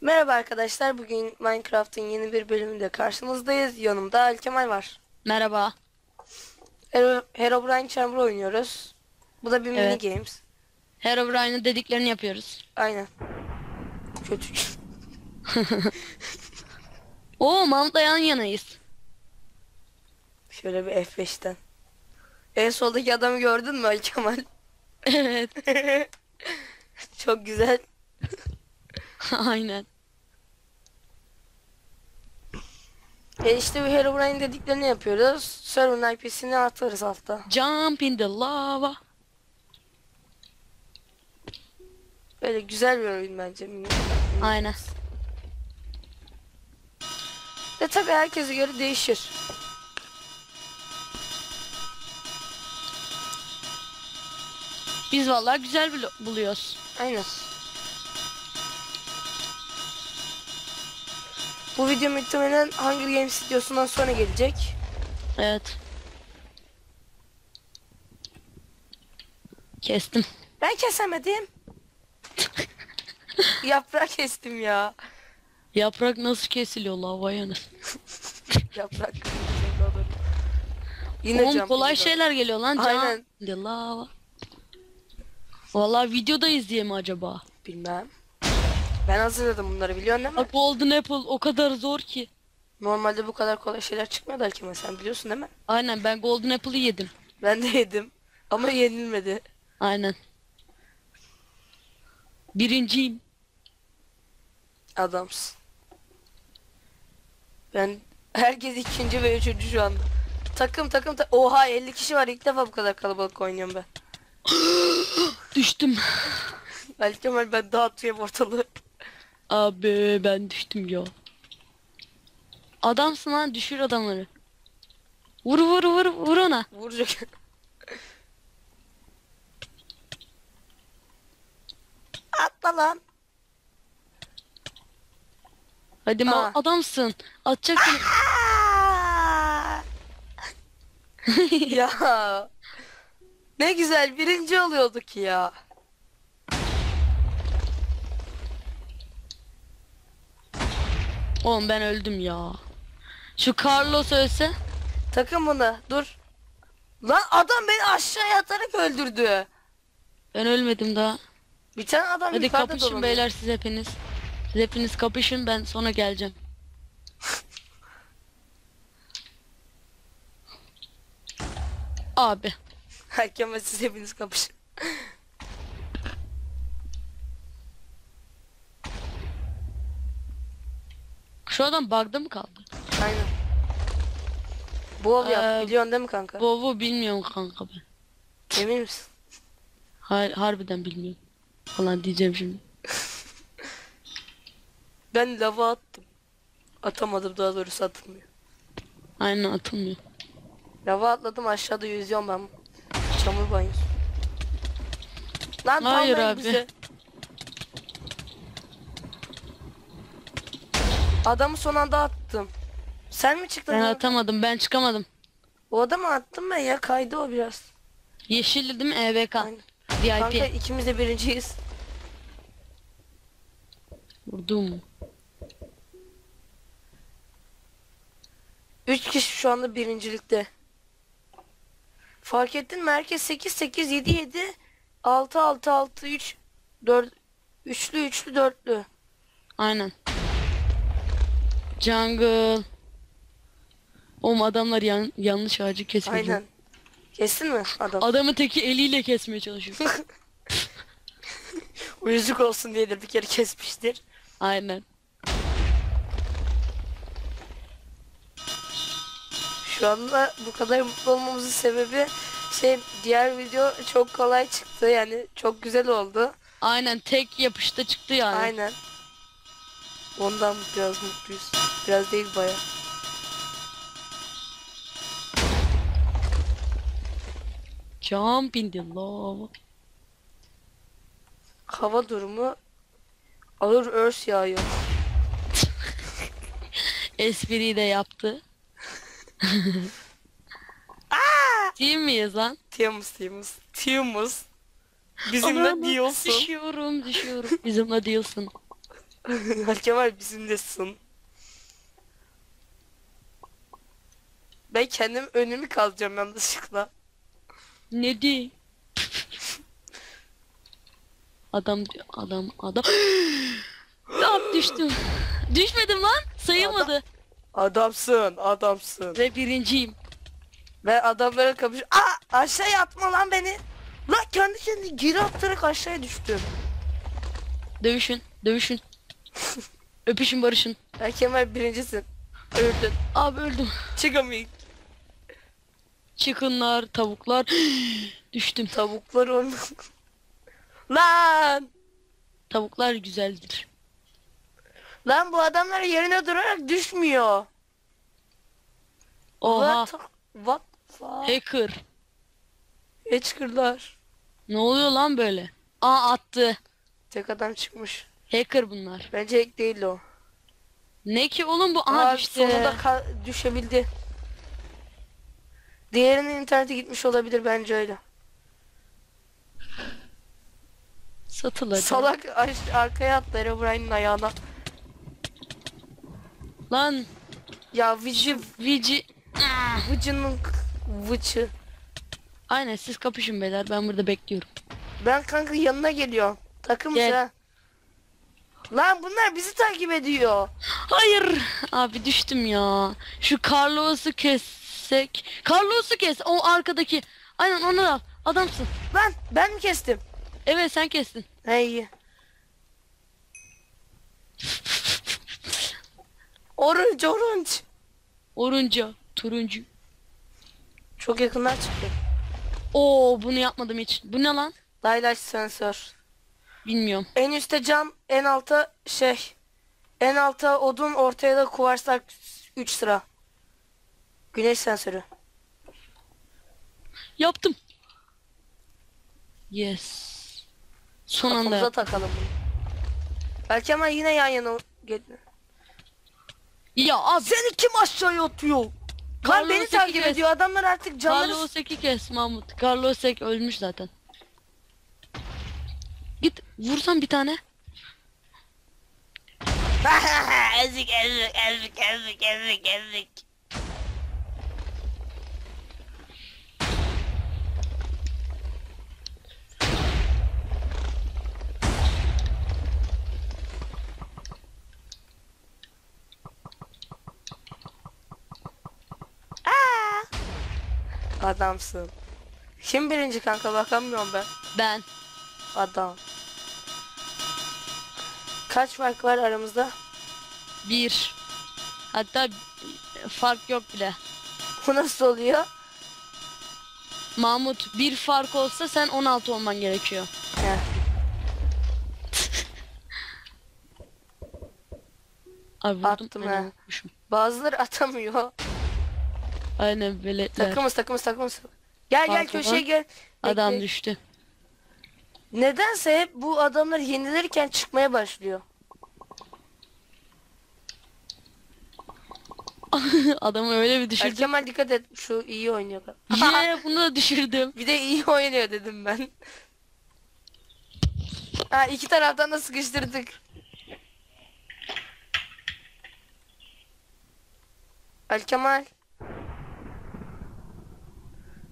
Merhaba arkadaşlar. Bugün Minecraft'ın yeni bir bölümünde karşınızdayız. Yanımda Ali Kemal var. Merhaba. Hero, Herobrine Chamber oynuyoruz. Bu da bir Evet. mini games. Herobrine'ın dediklerini yapıyoruz. Aynen. Kötü. Oo Mahmut'la yan yanayız. Şöyle bir F5'ten. En soldaki adamı gördün mü Ali Kemal? evet. Çok güzel. Aynen. E işte bu Herobrine dediklerini yapıyoruz. Server'ın IP'sini atarız altta. Jump in the lava. Böyle güzel bir oyun bence. Aynen. Ve tabii herkese göre değişir. Biz vallahi güzel bulu- buluyoruz. Aynen. Bu video muhtemelen Hunger Games videosundan sonra gelecek. Evet. Kestim. Ben kesemedim. Yaprak kestim ya. Yaprak nasıl kesiliyor la vay anasını. Yaprak. Yine Oğlum kolay oldu. şeyler geliyor lan. Aynen. The lava. Vallahi videodayız diye mi acaba? Bilmem. Ben hazırladım bunları biliyorsun değil mi? Bak Golden Apple o kadar zor ki. Normalde bu kadar kolay şeyler çıkmıyor da Kemal sen biliyorsun değil mi? Aynen ben Golden Apple'ı yedim. Ben de yedim. Ama yenilmedi. Aynen. Birinciyim. Adamsın. Ben herkes ikinci ve üçüncü şu anda. Takım takım ta Oha 50 kişi var ilk defa bu kadar kalabalık oynuyorum ben. Düştüm. Ali Kemal ben dağıtıyorum ortalığı. Abi ben düştüm ya. Adamsın lan düşür adamları. Vur vur vur vur ona. Vuracak. Atla lan. Hadi ma Aa. adamsın. Atacak seni. Aa! ya. Ne güzel birinci oluyorduk ya. Oğlum ben öldüm ya. Şu Carlos ölse. Takım bunu. Dur. Lan adam beni aşağıya atarak öldürdü. Ben ölmedim daha. Bir tane adam Hadi yukarıda kapışın dolanıyor. beyler siz hepiniz. Siz hepiniz kapışın ben sonra geleceğim. Abi. Hakem siz hepiniz kapışın. Şu adam bug'da mı kaldı? Aynen. Bol yap. Ee, Biliyorsun değil mi kanka? Vov'u bilmiyorum kanka ben. Emin misin? Har harbiden bilmiyorum. Falan diyeceğim şimdi. Ben lava attım. Atamadım daha doğrusu atılmıyor. Aynen atılmıyor. Lava atladım aşağıda yüzüyorum ben. Çamur banyosu. Lan Hayır abi. bize. Adamı son anda attım. Sen mi çıktın? Ben ya? atamadım ben çıkamadım. O adamı attım ben ya kaydı o biraz. Yeşilli değil mi EVK? Aynen. VIP. Kanka ikimiz de birinciyiz. Vurdum. Üç kişi şu anda birincilikte. Fark ettin mi? Herkes 8 8 7 7 6 6 6 3 4 üçlü üçlü dörtlü. Aynen. Jungle. Oğlum adamlar yan- yanlış ağacı kesiyor. Aynen. Kestin mi adam? Adamı teki eliyle kesmeye çalışıyor. Uyuzluk olsun diye de bir kere kesmiştir. Aynen. Şu anda bu kadar mutlu olmamızın sebebi şey diğer video çok kolay çıktı yani çok güzel oldu. Aynen tek yapışta çıktı yani. Aynen. Ondan biraz mutluyuz. Biraz değil baya. Jump in the lava. Hava durumu ağır örs yağıyor. Espriyi de yaptı. Değil miyiz lan? Temmuz Temmuz. Temmuz. Bizimle diyorsun. Düşüyorum düşüyorum. Bizimle diyorsun. Kemal bizimlesin. Ben kendim önümü kalacağım yanlışlıkla. Ne di? adam adam adam. Tam düştüm. Düşmedim lan. Sayılmadı. Adamsın, adamsın. Ve birinciyim. Ve adamlara kapış... Aa aşağıya atma lan beni. Lan kendi kendine geri atarak aşağıya düştüm. Dövüşün. Dövüşün. Öpüşün barışın. Ya Kemal birincisin. Öldün. Abi öldüm. Çıkamayın. Çıkınlar, tavuklar. Düştüm. Tavuklar onu. lan! Tavuklar güzeldir. Lan bu adamlar yerine durarak düşmüyor. Oha. What? What? Fuck? Hacker. Hacker'lar. Ne oluyor lan böyle? Aa attı. Tek adam çıkmış. Hacker bunlar. Bence hack değil o. Ne ki oğlum bu? Aha Aa, düştü. sonunda düşebildi. Diğerinin internete gitmiş olabilir bence öyle. Satılacak. Salak aş- arkaya attı Herobrine'in ayağına. Lan Ya Vici Vici. Vıcı'nın vıçı. Aynen siz kapışın beyler ben burada bekliyorum. Ben kanka yanına geliyorum. Takımız Gel. ha. Lan bunlar bizi takip ediyor. Hayır abi düştüm ya. Şu Carlos'u kessek. Carlos'u kes o arkadaki. Aynen onu al. Adamsın. Lan ben mi kestim? Evet sen kestin. He iyi. Orange orange. Orunca. Turuncu. Çok yakından çıktı. Oo bunu yapmadım hiç. Bu ne lan? Daylaş sensör. Bilmiyorum. En üstte cam, en alta şey. En alta odun, ortaya da kuvarslar 3 sıra. Güneş sensörü. Yaptım. Yes. Son anda Kafamıza yaptım. takalım bunu. Belki ama yine yan yana gel- Ya abi. Seni kim aşağıya atıyor? Carlos beni Seki takip kes. ediyor. Adamlar artık canları... Carlos Ek'i kes Mahmut. Carlos Ek ölmüş zaten. Git vursan bir tane. ezik ezik ezik ezik ezik ezik. Aa! Adamsın. Kim birinci kanka bakamıyorum ben. Ben. Adam. Kaç fark var aramızda? Bir. Hatta fark yok bile. Bu nasıl oluyor? Mahmut bir fark olsa sen 16 olman gerekiyor. Heh. Abi. Attım vurmuşum. Bazıları atamıyor. Aynen veletler. Takımız takımız takımız. Gel gel Pardon. köşeye gel. Adam Bekle. düştü. Nedense hep bu adamlar yenilirken çıkmaya başlıyor. Adamı öyle bir düşürdüm. Kemal dikkat et şu iyi oynuyor. Ye bunu da düşürdüm. Bir de iyi oynuyor dedim ben. Ha iki taraftan da sıkıştırdık. Al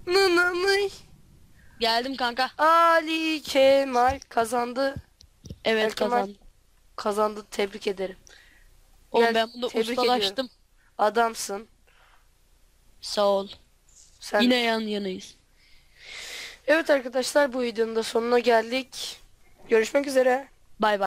Kemal. Nı. Geldim kanka. Ali Kemal kazandı. Evet Erkemal. kazandım. Kazandı tebrik ederim. Oğlum ben tebrik ustalaştım. Adamsın. Sağ ol. Sen Yine yan yanayız. Evet arkadaşlar bu videonun da sonuna geldik. Görüşmek üzere. Bay bay.